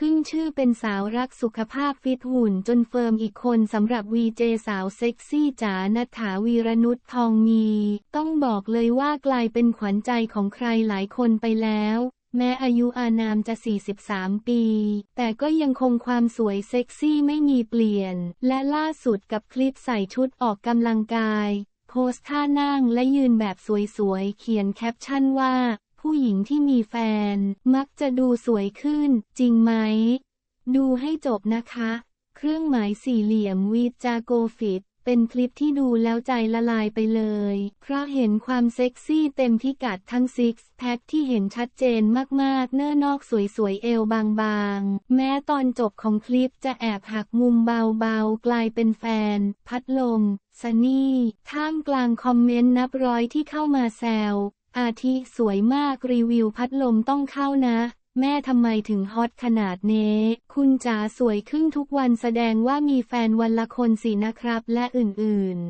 ขึ้นชื่อเป็นสาวรักสุขภาพฟิตหุ่นจนเฟิร์มอีกคนสำหรับวีเจสาวเซ็กซี่จ๋านัฐาวีรนุชทองมี ต้องบอกเลยว่ากลายเป็นขวัญใจของใครหลายคนไปแล้วแม้อายุอานามจะ 43 ปี แต่ก็ยังคงความสวยเซ็กซี่ไม่มีเปลี่ยน และล่าสุดกับคลิปใส่ชุดออกกำลังกาย โพสท่านั่งและยืนแบบสวยๆ เขียนแคปชั่นว่า ผู้หญิงที่มีแฟน มักจะดูสวยขึ้น จริงไหม ดูให้จบนะคะ เครื่องหมายสี่เหลี่ยมวีจาโกฟิต เป็นคลิปที่ดูแล้วใจละลายไปเลย เพราะเห็นความเซ็กซี่เต็มพิกัดทั้งซิกแพคที่เห็นชัดเจนมากๆ เนื้อนอกสวยๆ เอวบางๆ แม้ตอนจบของคลิปจะแอบหักมุมเบาๆ กลายเป็นแฟน พัดลมซันนี่ ท่ามกลางคอมเมนต์นับร้อยที่เข้ามาแซว อาทิสวยมากรีวิวพัดลมต้องเข้านะ แม่ทำไมถึงฮอตขนาดเน้คุณจ๋าสวยขึ้นทุกวันแสดงว่ามีแฟนวันละคนสินะครับและอื่นๆ